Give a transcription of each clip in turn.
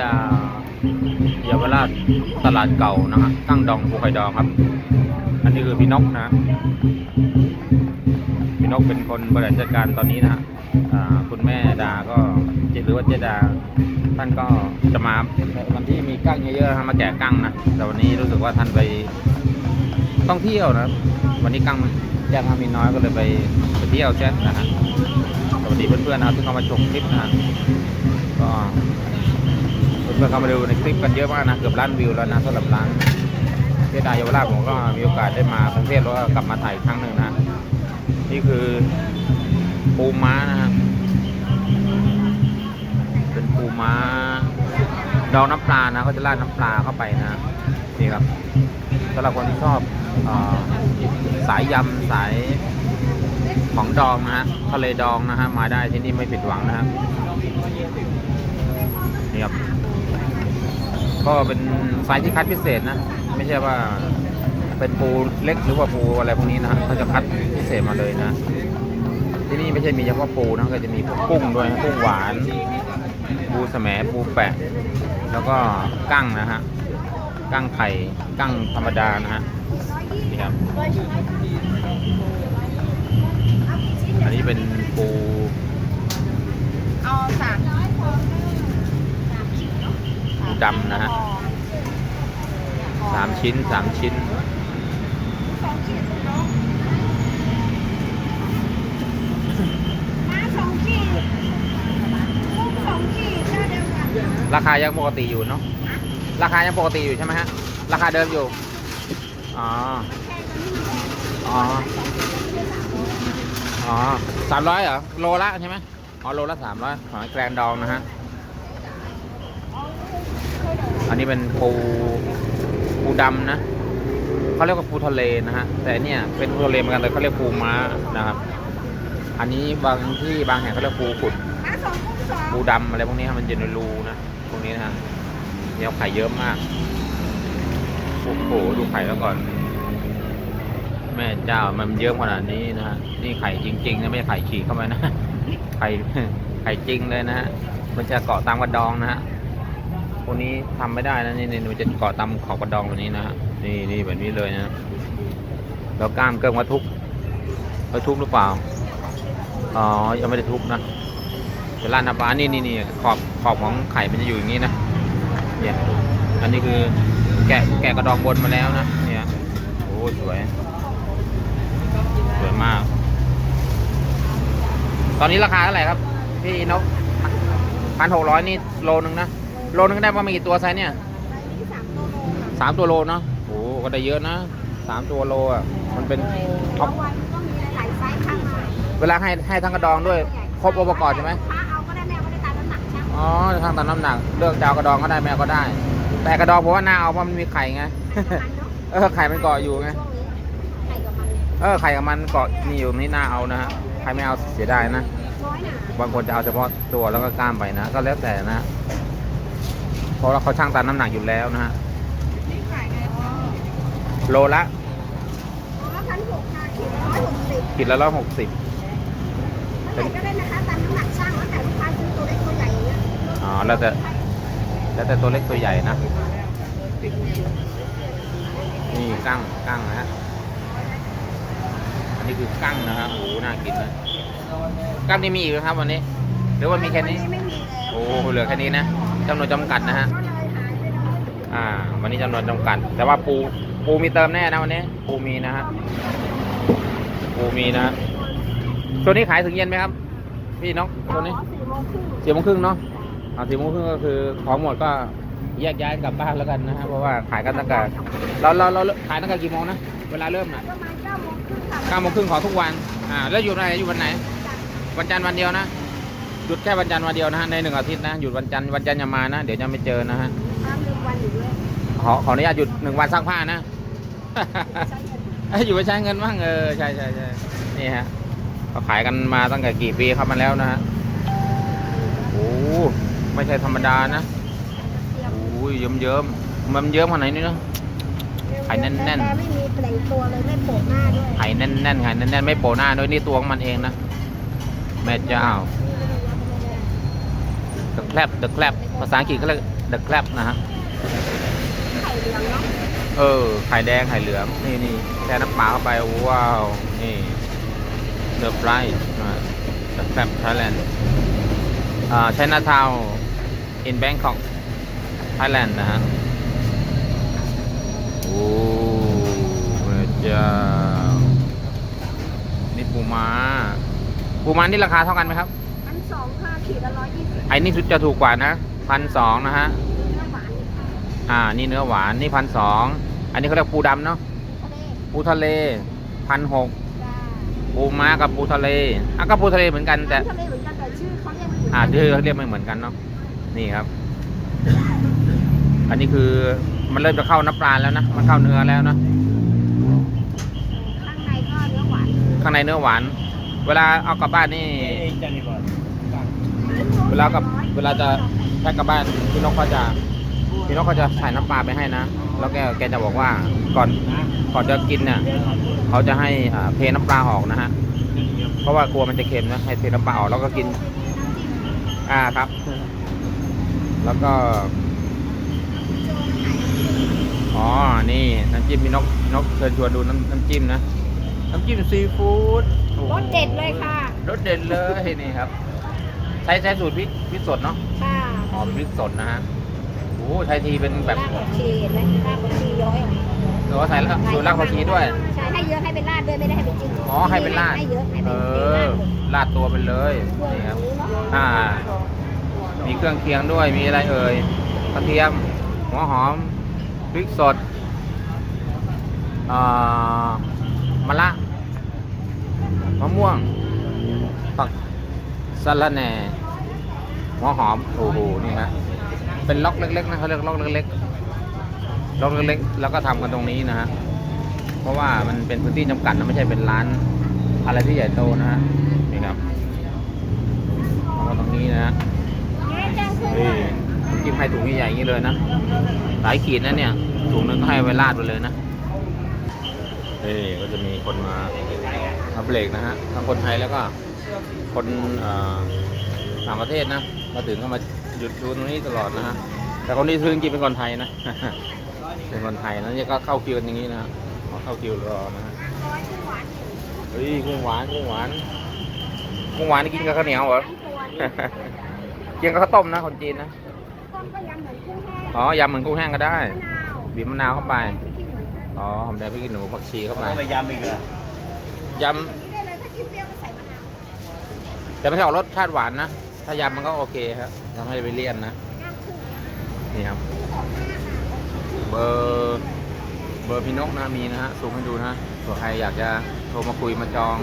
ดาเยาวราชตลาดเก่านะฮะตั้งดองภูไข่ดองครับ อันนี้คือพี่นกนะ พี่นกเป็นคนบริหารจัดการตอนนี้นะฮะคุณแม่ดาก็เจหรือว่าเจดา ท่านก็จะมาวันที่มีกั้งเยอะๆมาแกะกั้งนะแต่วันนี้รู้สึกว่าท่านไปต้องเที่ยวนะวันนี้กั้งมันแยกมามีน้อยก็เลยไปไปเที่ยวแจ๊นะฮะสวัสดีเพื่อนๆนะที่เข้ามาชมคลิปนะฮะก็ เพื่อเข้ามาดูในคลิปกันเยอะมากนะเกือบล้านวิวแล้วนะสำหรับร้านเจดาเยาวราชผมก็มีโอกาสได้มากรุงเทพแล้วก็กลับมาถ่ายอีกครั้งหนึ่งนะ นี่คือปูม้านะฮะเป็นปูม้าดองน้ำปลานะเขาจะราดน้ำปลาเข้าไปนะนี่ครับสำหรับคนที่ชอบออสายยำสายของดองนะฮะทะเลดองนะฮะมาได้ที่นี่ไม่ผิดหวังนะฮะนี่ครับ ก็เป็นสายที่คัดพิเศษนะ ไม่ใช่ว่าเป็นปูเล็กหรือว่าปูอะไรพวกนี้นะเขาจะคัดพิเศษมาเลยนะ ที่นี่ไม่ใช่มีเฉพาะปูนะก็จะมีพวกกุ้งด้วยกุ้งหวาน ปูแสมปูแปะ แล้วก็กั้งนะฮะกั้งไข่กั้งธรรมดานะฮะนี่ครับอันนี้เป็นปูเอาสามปู ดำนะฮะสามชิ้นสามชิ้นราคายังปกติอยู่เนาะราคายังปกติอยู่ใช่ไหมฮะราคาเดิมอยู่อ๋ออ๋ออ๋อสามร้อยเหรอโลละใช่ไหมอ๋อโลละสามร้อยหอยแกรนดองนะฮะ อันนี้เป็นปูปูดำนะเขาเรียกว่าปูทะเลนะฮะแต่เนี่ยเป็นปูทะเลเหมือนกันเลยเขาเรียกปูม้านะครับ อันนี้บางที่บางแห่งเขาเรียกปูขุดปูดำอะไรพวกนี้ครับมันจะในรูนะพวกนี้นะฮะเนี่ยไข่เยอะมากโอ้โหดูไข่แล้วก่อน แม่เจ้ามันเยอะขนาดนี้นะฮะนี่ไข่จริงๆนะไม่ใช่ไข่ฉีกเข้าไปนะไข่ไข่จริงเลยนะฮะมันจะเกาะตามกระดองนะฮะ วนี้ทำไม่ได้นะนี่นี่มันจะเกาะตามขอบกระดองแบบนี้นะฮะนี่นี่แบบนี้เลยนะแล้วกล้ามเกินว่าทุบว่าทุบหรือเปล่าอ๋อยังไม่ได้ทุบนะเป็นร้านน้ำปลานี่นี่นี่ขอบขอบของไข่มันจะอยู่อย่างนี้นะเนี่ยอันนี้คือแกะแกะกระดองบนมาแล้วนะเนี่ยโอ้สวยสวยมาก ตอนนี้ราคาเท่าไหร่ครับ พี่นกพันหกร้อยนี่โลนึงนะ โลนึงได้ประมาณกี่ตัวไซส์เนี่ยนี่สามโลโลค่ะสามตัวโลเนาะโอ้ก็ได้เยอะนะสามตัวโลอะมันเป็นบางวันก็มีหลายๆไซส์ข้างมาเวลาให้ให้ทั้งกระดองด้วยครบองค์ประกอบใช่ไหมค้าเอาก็ได้แม่ไม่ได้ตามน้ำหนักช่างอ๋อทางตามน้ำหนักเลือกจะเอากระดองก็ได้ไม่เอาก็ได้ แต่กระดองผมว่าน่าเอาเพราะมันมีไข่ไงมันเนาะเออไข่มันเกาะอยู่ไงช่วงนี้ไข่กับมันเออไข่กับมันเกาะนี่อยู่นี่น่าเอานะฮะใครไม่เอาเสียดายนะน้อยหนาบางคนจะเอาเฉพาะตัวแล้วก็กล้ามไปนะ ก็แล้วแต่นะ เพราะว่าเขาช่างตามน้ำหนักอยู่แล้วนะฮะนี่ขายไงอ๋อโลละอ๋อพันหกค่ะขีดละร้อยหกสิบขีดละร้อยหกสิบเท่าไหร่ก็ได้นะคะตามน้ำหนักช่างแล้วแต่ลูกค้าซื้อตัวเล็กตัวใหญ่อย่างเงี้ยอ๋อแล้วแต่แล้วแต่ตัวเล็กตัวใหญ่นะนี่กั้งกั้งนะฮะอันนี้คือกั้งนะฮะโอ้โหน่ากินนะกั้งนี่มีอีกไหมครับวันนี้ หรือว่ามีแค่นี้ไม่มีแล้ว โอ้โหเหลือแค่นี้นะจำนวนจำกัดนะฮะก็เลยหายไปเลยอ่า วันนี้จำนวนจำกัด แต่ว่าปูปูมีเติมแน่นะวันนี้ปูมีนะฮะปูมีนะฮะช่วงนี้ขายถึงเย็นไหมครับ พี่น้องช่วงนี้สี่โมงครึ่งสี่โมงครึ่งเนาะอ่าสี่โมงครึ่งก็คือของหมดก็แยกย้ายกลับบ้านแล้วกันนะฮะเพราะว่าขายกันตั้งแต่เราเราเราขายตั้งแต่กี่โมงนะเวลาเริ่มน่ะประมาณเก้าโมงครึ่งค่ะเก้าโมงครึ่งของทุกวันอ่าแล้วอยู่ไหนอยู่วันไหน วันจันทร์วันเดียวนะห ยุดแค่วันจันทร์วันเดียวนะฮะในหนึ่งอาทิตย์นะหยุดวันจันทร์วันจันทร์อย่ามานะ เดี๋ยวจะไม่เจอนะฮะห้ามลืมวันอยู่ด้วยขอขออนุญาตหยุดหนึ่งวันซักผ้านะเอ้ยอยู่ไปใช้เงินบ้างเออใช่ใช่ใช่นี่ฮะเขาขายกันมาตั้งแต่กี่ปีครับมาแล้วนะฮะโอ้ไม่ใช่ธรรมดานะโอ้ยเยิ้มเยิ้มๆมันเยิ้มขนาดไหนนี่เนาะ ไข่แน่นๆแต่ไม่มีแปลงตัวเลยไม่โปะหน้าด้วยไข่แน่นแน่นๆไข่แน่นแน่นๆไม่โปะหน้าด้วยนี่ตัวของมันเองนะแม่เจ้า the clap the clap ภาษาอังกฤษเขาเรียก The Crab นะฮะไข่เหลืองเนาะเออไข่แดงไข่เหลืองนี่นี่แช่น้ำปลาเข้าไปว้าวนี่เดอะไ i ท์เดอะแครบไทยแลนด์อ่า China Town in Bangkok Thailand นะฮะโอ้พระเจ้านี่ปูม้าปูม้านี่ราคาเท่ากันไหมครับพันสองค่ะ ขีดละร้อยยี่สิบไอ้นี่จะถูกกว่านะพันสองนะฮะ เนื้อหวานอ่า นี่เนื้อหวาน นี่พันสอง อันนี้เขาเรียกปูดำเนาะ ทะเลปูทะเลพันหกจ้าปูม้ากับปูทะเลอะก็ปูทะเลเหมือนกันแต่ น้ำทะเลเหมือนกันแต่ชื่อเขาเรียกไม่เหมือนอ่ากันชื่อเขาเรียกไม่เหมือนกันเนาะนี่ครับ อันนี้คือมันเริ่มจะเข้าน้ำปลาแล้วนะมันเข้าเนื้อแล้วนะข้างในก็เนื้อหวานข้างในเนื้อหวาน เวลาเอากลับบ้านนี่ เวลากับเวลาจะแพ็กกลับบ้านพี่นกเขาจะพี่นกเขาจะใส่น้ำปลาไปให้นะ แล้วแกแกจะบอกว่าก่อนก่อนจะกินเนี่ยเขาจะให้อ่าเทน้ำปลาออกนะฮะเพราะว่ากลัวมันจะเค็มนะให้เทน้ำปลาออกแล้วก็กิน อ่าครับ แล้วก็อ๋อ นี่น้ำจิ้มพี่นกพี่นกเชิญชวนดูน้ำน้ำจิ้มนะ น้ำจิ้มซีฟู้ดโอ้โหรสเด็ดเลยค่ะ รสเด็ดเลยนี่ครับ ใช้ใช้สูตรพริกพริกสดเนาะค่ะอ๋อเป็นพริกสดนะฮะโอ้โหใช้ทีเป็นแบบรากผักชีเห็นไหมรากผักชีย้อยออกมาหรือว่าใส่แล้วสูตรรากผักชีด้วย ใช่ให้เยอะให้เป็นราดด้วยไม่ได้ให้เป็นจิ้มอ๋อให้เป็นราดให้เยอะให้เอเป็นเป็นราอดหมดราดตัวไปเลยด้วยนี่ครับนี้เนาะอ่า มีเครื่องเคียงด้วย มีอะไรเอ่ย กระเทียม หัวหอม พริกสดอ่ามะละ มะม่วง ผัก สะระแหน่หัวหอมโอ้โหนี่ฮะเป็นล็อกเล็กๆนะเขาเรียกล็อกเล็กๆล็อกเล็กๆแล้วก็ทำกันตรงนี้นะฮะเพราะว่ามันเป็นพื้นที่จำกัดนะไม่ใช่เป็นร้าน อะไรที่ใหญ่โตนะฮะนี่ครับทำกันตรงนี้นะฮะแม่จ้างเครื่องเฮ้ยกินให้ถุงใหญ่ๆอย่างนี้เลยนะหลายขีดนะเนี่ยถุงนึงก็ให้ไว้ราดไปเลยนะเฮ้ก็จะมีคนมามาเบรกนะฮะทั้งคนไทยแล้วก็ คนเอ่อต่างประเทศนะ มาถึงก็มาหยุดดูตรงนี้ตลอดนะฮะ แต่คนที่ซื้อจริงๆเป็นคนไทยนะ เป็นคนไทยนะนี่ก็เข้าคิวกันอย่างนี้นะฮะเข้าคิวรอนะฮะร้อยกุ้งหวานเฮ้ยกุ้งหวานกุ้งหวานกุ้งหวานนี่กินกับข้าวเหนียวเหรอทั้งตัวนี่กินกับข้าวต้มนะคนจีนนะต้มก็ยำเหมือนกุ้งแห้งอ๋อยำเหมือนกุ้งแห้งก็ได้มะนาวบีบมะนาวเข้าไปพริกขี้หนูอ๋อหอมแดงพริกขี้หนูผักชีเข้าไปต้องไปยำอีกเหรอยนี่ แต่ไม่ใช่ออกรสชาติหวานนะ ถ้ายำมันก็โอเคครับทำให้ไปเลี่ยนนะ นี่ครับ เบอร์เบอร์พี่นกนะมีนะฮะส่งให้ดูนะส่วนใครอยากจะโทรมาคุยมาจอง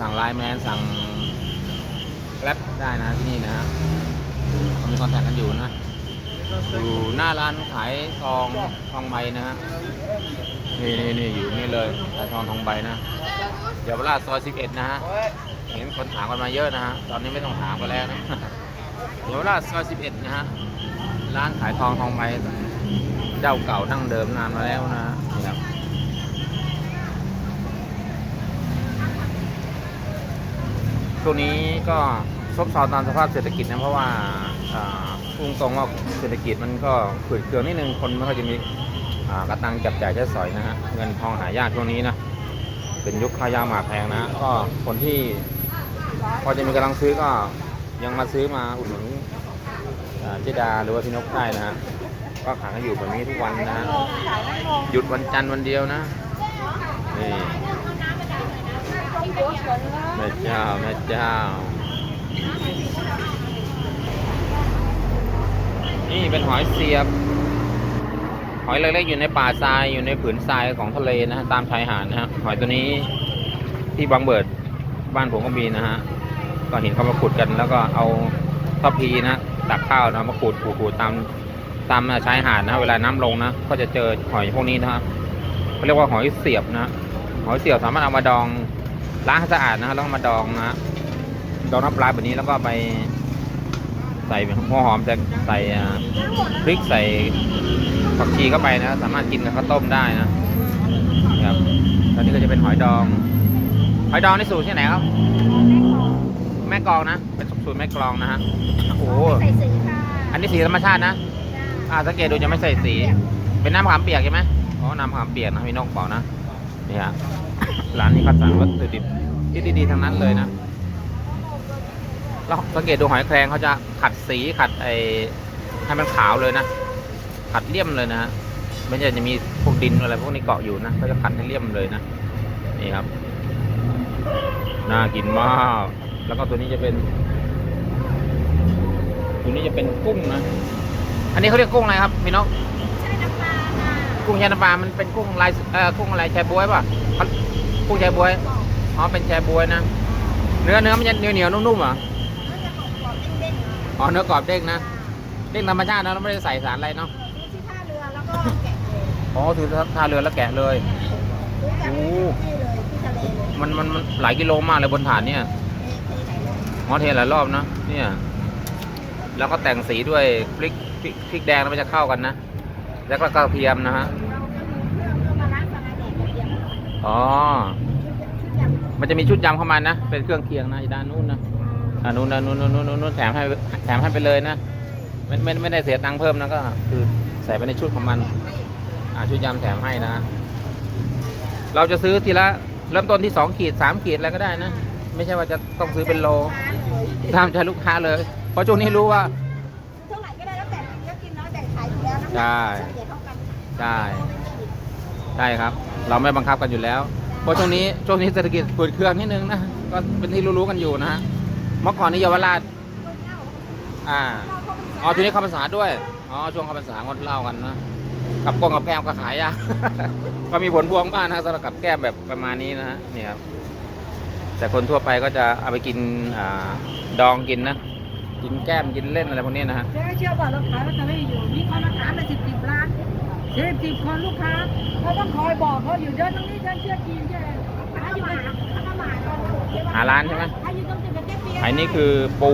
สั่งไลน์แมนสั่งแกร็บได้นะที่นี่นะฮะเขามีคอนแทคกันอยู่นะ อยู่หน้าร้านขายทองทองใบนะฮะนี่นี่นี่อยู่นี่เลยขายทองทองใบนะเดี๋ยวเวลาซอย11นะฮะ ห็นคนถามกันมาเยอะนะฮะ ตอนนี้ไม่ต้องถามกันแล้วนะเดี๋ยวเวลาซอย11นะฮะ ร้านขายทองทองใบเจ้าเก่านั่งเดิมนานมาแล้วนะครับช่วงนี้ก็ซบเซาตามสภาพเศรษฐกิจนะเพราะว่าพุ่งตรงว่าเศรษฐกิจมันก็ขืดเคืองนิดนึงคนไม่ค่อยจะมีกระตังจับจ่ายใช้สอยนะฮะเงินทองหายากช่วงนี้นะเป็นยุคค่ายาหมาแพงนะ ก็คนที่ พอจะมีกำลังซื้อก็ยังมาซื้อมาอุดหนุนเจดาหรือว่าพี่นกได้นะฮะก็ขายกันอยู่แบบนี้ทุกวันนะฮะหยุดวันจันทร์วันเดียวนะนี่แม่เจ้าแม่เจ้า นี่เป็นหอยเสียบ หอยเล็กๆอยู่ในป่าทรายอยู่ในผืนทรายของทะเลนะฮะตามชายหาดนะฮะหอยตัวนี้ที่บางเบิด บ้านผมก็มีนะฮะก็เห็นเขามาขุดกัน แล้วก็เอาทัพพีนะตักข้าวนะมาขุดขูดๆตามตามชายหาดนะเวลาน้ำลงนะก็จะเจอหอยพวกนี้นะครับเขาเรียกว่าหอยเสียบนะหอยเสียบสามารถเอามาดองล้างให้สะอาดนะแล้วมาดองนะดองน้ำปลาแบบนี้แล้วก็ไปใส่หัวหอมใส่ใส่พริกใส่ผักชีเข้าไปนะ สามารถกินกับข้าวต้มได้นะครับตอนนี้ก็จะเป็นหอยดอง หอยดองในสูตรที่ไหนครับ แม่กลองนะ เป็นสูตรแม่กลองนะฮะ โอ้โห ใส่สีค่ะอันนี้สีธรรมชาตินะ อ่าสังเกตดูจะไม่ใส่สี เป็นน้ำมะขามเปียกใช่ไหมอ๋อ น้ำมะขามเปียกนะพี่นกบอกนะ นี่ฮะ ร้านนี้คัดสรรวัตถุดิบที่ดีๆทั้งนั้นเลยนะแล้วสังเกตดูหอยแครงเขาจะขัดสีขัดไอให้มันขาวเลยนะ ขัดเลี่ยมเลยนะฮะไม่ใช่จะมีพวกดินอะไรพวกนี้เกาะอยู่นะเขาจะขัดให้เลี่ยมเลยนะ นี่ครับ น่ากินมาก แล้วก็ตัวนี้จะเป็น ตัวนี้จะเป็นกุ้งนะ อันนี้เขาเรียกกุ้งอะไรครับพี่นกใช่น้ำปลาค่ะกุ้งแช่น้ำปลามันเป็นกุ้งลายเอ่อกุ้งอะไรแชบวยป่ะเขากุ้งแชบวยอ๋อเป็นแชบวยนะ เนื้อเนื้อมันจะเหนียวเหนียวๆนุ่มๆเหรอมันจะกรอบๆเด้งๆอ๋อเนื้อกรอบเด้งนะเด้งธรรมชาตินะเราไม่ได้ใส่สารอะไรเนาะที่ท่าเรือแล้วก็แกะเลยอ๋อถือท่าเรือแล้วแกะเลยรู้จั มันมันมันหลายกิโลมากเลยบนฐานเนี่ยอ๋อเทหลายรอบนะเนี่ย แล้วก็แต่งสีด้วยพริกพริกพริกแดงแล้วมันจะเข้ากันนะ แล้วก็กระเทียมนะฮะอ๋อ มันจะมีชุดยำเข้ามานะ เป็นเครื่องเคียงนะด้านนู้นนะอ่านู้นนะนู้นนู้นนู้นนู้นนู้นแถมให้แถมให้ไปเลยนะไม่ไม่ไม่ได้เสียตังค์เพิ่มนะก็คือใส่ไปในชุดของมัน อ่าชุดยำแถมให้นะ เราจะซื้อทีละ เริ่มต้นที่สองขีดสามขีดอะไรก็ได้นะ ไม่ใช่ว่าจะต้องซื้อเป็นโลตามใจลูกค้าเลย เพราะช่วงนี้รู้ว่าเท่าไหร่ก็ได้แล้วแต่กินก็กินแล้วแต่ขายอยู่แล้วนะใช่เดี๋ยวเท่ากันใช่ใช่ครับ เราไม่บังคับกันอยู่แล้ว เพราะช่วงนี้ช่วงนี้เศรษฐกิจฝืดเครื่องนิดนึงนะก็เป็นที่รู้ๆกันอยู่นะฮะเมื่อก่อนนี้เยาวราชอ่าอ๋อทีนี้เข้าพรรษาด้วยอ๋อช่วงเข้าพรรษางดเหล้ากันนะ กับกล้องกับแก้มก็ขายยาก ก็มีผลพวงบ้างนะสำหรับกับแก้มแบบประมาณนี้นะฮะนี่ครับแต่คนทั่วไปก็จะเอาไปกินอ่าดองกินนะกินแก้มกินเล่นอะไรพวกนี้นะฮะเจ๊เชื่อว่าเราขายลอตเตอรี่อยู่มีคนมาถามไปสิบสิบล้านสิบสิบคนลูกค้าเราต้องคอยบอกเขาอยู่เดินตรงนี้เดินเชื่อจีนเชื่ออะไรหาอยู่กันหาหมาก่อนหาร้านใช่ไหมหาอยู่ตรงจุดเจ๊เปียอันนี้คือปู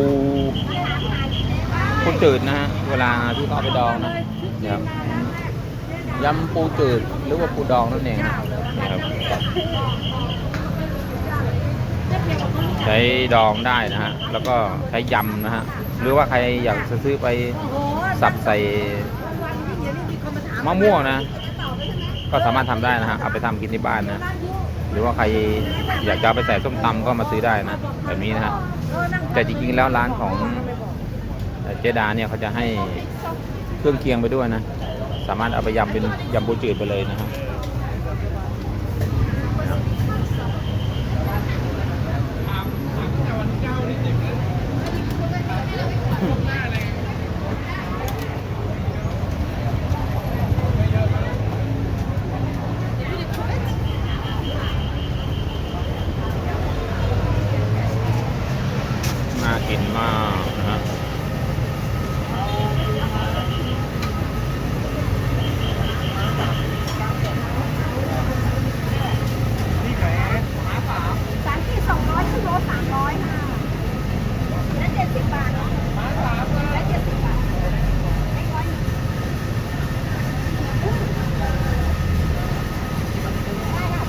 ปูจืดนะฮะเวลาที่เขาเอาไปดองนะเนี่ยครับ ยำปูจืดหรือว่าปูดองนั่นเองนะนี่ครับ ใช้ดองได้นะฮะ แล้วก็ใช้ยำนะฮะ หรือว่าใครอยากจะซื้อไปโอ้โหสับใส่วันนี้เดี๋ยวนี้มีคนมาถามมะม่วงนะ ก็สามารถทำได้นะฮะ เอาไปทำกินที่บ้านนะ หรือว่าใครอยากจะเอาไปใส่ส้มตำก็มาซื้อได้นะ แบบนี้นะฮะ แต่จริงๆแล้วร้านของเจดาเนี่ยเขาจะให้เครื่องเคียงไปด้วยนะ สามารถเอาไปยำเป็นยำปูจืดไปเลยนะฮะน่ากินมากนะฮะสามที่สองร้อยกิโลสามร้อยค่ะแล้วเจ็ดสิบบาทเนาะแล้วเจ็ดสิบบาทไม่ร้อยหนึ่งได้ค่ะ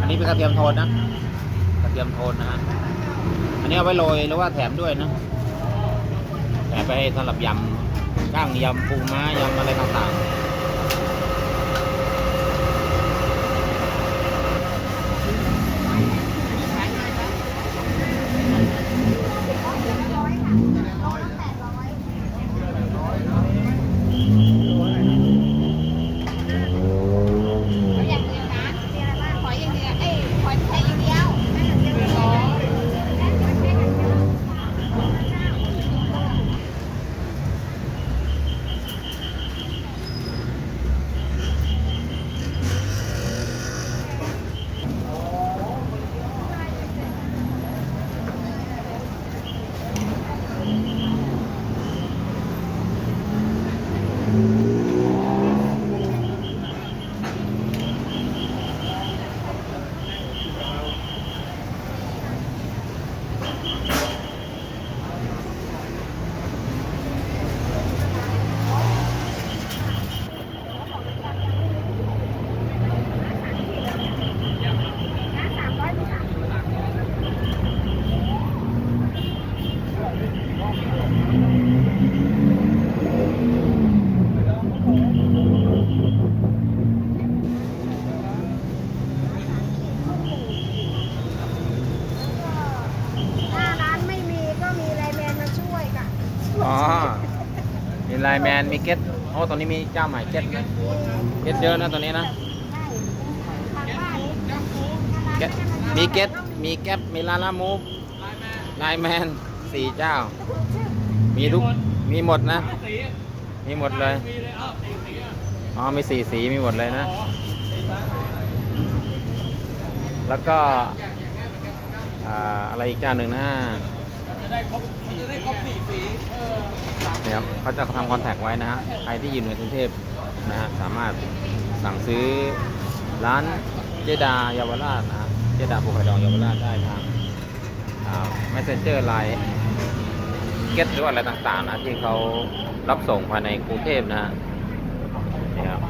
อันนี้เป็น กระเทียมโทนนะกระเทียมโทนนะฮะอันนี้เอาไว้โรยหรือว่าแถมด้วยนะแถมไปให้สำหรับยำก้างยำปูม้ายำอะไรต่างๆ แมนมีเก็ตโอ้ตอนนี้มีเจ้าใหม่เก็ตนะเก็ตเยอะนะตอนนี้นะเก็ตมีเก็ตมีแก๊ปมีลาลามูฟไลแมนสี่เจ้า มีทุกมีหมดนะ มีหมดเลยอ๋อมีสีสีมีหมดเลยนะ แล้วก็อ่าอะไรอีกเจ้าหนึ่งนะ เนี่ยครับเขาจะทำคอนแทคไว้นะฮะ ใครที่อยู่ในกรุงเทพนะฮะสามารถสั่งซื้อร้านเจดาเยาวราชนะฮะเจดาภูไข่ดองเยาวราชได้ทางมสเซนเจอร์ไลน์เก็ตหรือว่าอะไรต่างๆนะที่เขารับส่งภายในกรุงเทพนะฮะนี่ครับ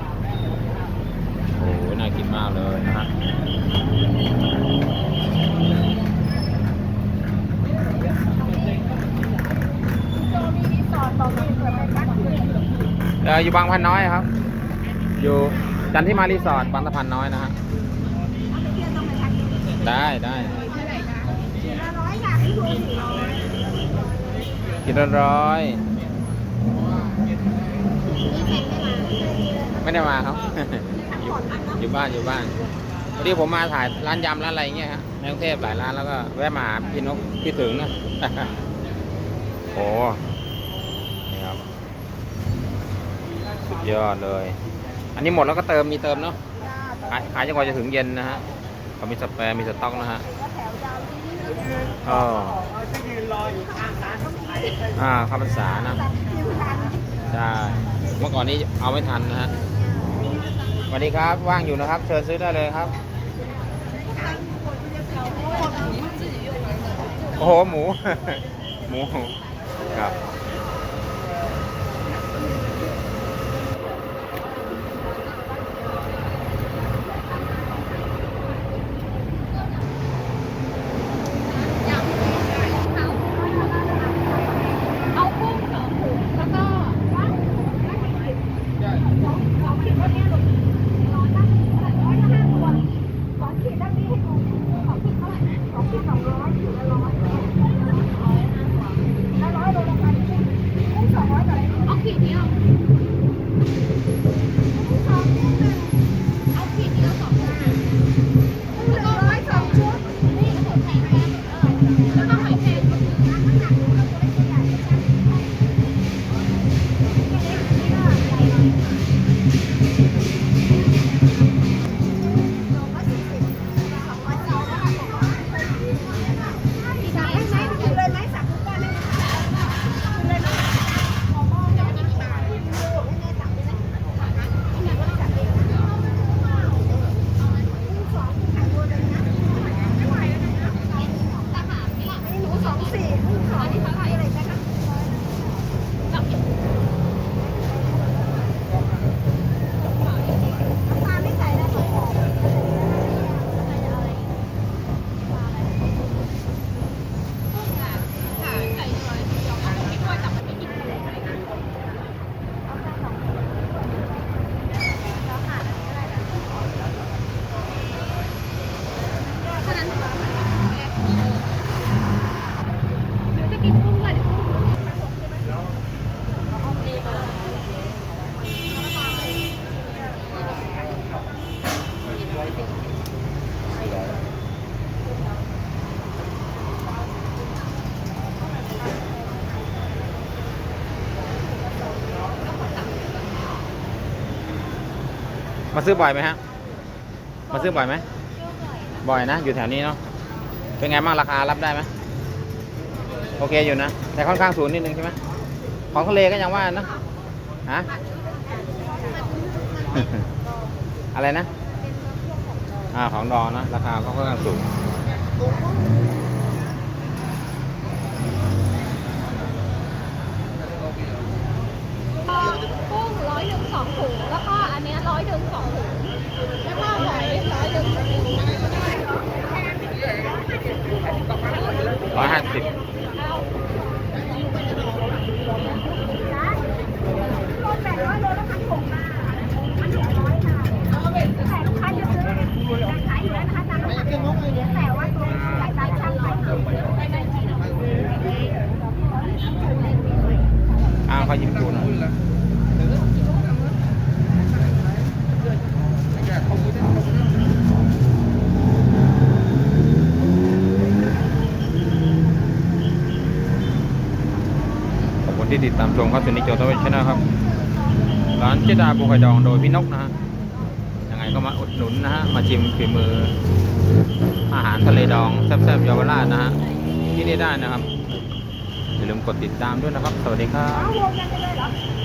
โอ้โหน่ากินมากเลยนะฮะ โจมีรีสอร์ทบอกมีเผื่อไปพักคืน เอยู่บางพันน้อยครับ อยู่จันทิมารีสอร์ทบางสะพานน้อยนะฮะได้ได้กี่ร้อยอยากให้รวมสี่ร้อยกินร้อยไม่ได้มาครับ อยู่อยู่บ้านอยู่บ้านพอดีผมมาถ่ายร้านยำร้านอะไรเงี้ยฮะในกรุงเทพหลายร้านแล้วก็แวะมาหาพี่นกพี่ถึงนะโอ้นี่ครับสุด ยอดเลย อันนี้หมดแล้วก็เติมมีเติมเนาะขายขายจนกว่าจะถึงเย็นนะฮะเขามีสแปรมีสต็อกนะฮะอ๋ออ่าข้าวพรรษานะตัดคิวทันใช่เมื่อก่อนนี้เอาไม่ทันนะฮะสวัสดีครับว่างอยู่นะครับ เชิญซื้อได้เลยครับ โอ้โหหมู หมูครับ มาซื้อบ่อยไหมฮะ มาซื้อบ่อยไหม บ่อยนะ อยู่แถวนี้เนาะ เป็นไงบ้างราคารับได้ไหมโอเคอยู่นะ แต่ค่อนข้างสูงนิดนึงใช่ไหมของทะเลก็ยังว่านะฮะอะไรนะ อ่า ของดองนะ ราคาก็ค่อนข้างสูง้อยดึงสองถุงแล้วก็อันนี้ร้อยดึงสองถุงแล้วก็หอยร้อยดึงสองถุงร้อยห้าสิบอ้าวเขายิ้มดูหน่อย ตามชมครับสุนิจโจทวิชนะครับร้านเจดาบูไข่ดองโดยพี่นกนะฮะยังไงก็มาอุดหนุนนะฮะมาชิมฝีมือ อาหารทะเลดองแซ่บๆเยาวราชนะฮะที่นี่ได้นะครับอย่าลืมกดติดตามด้วยนะครับ สวัสดีครับ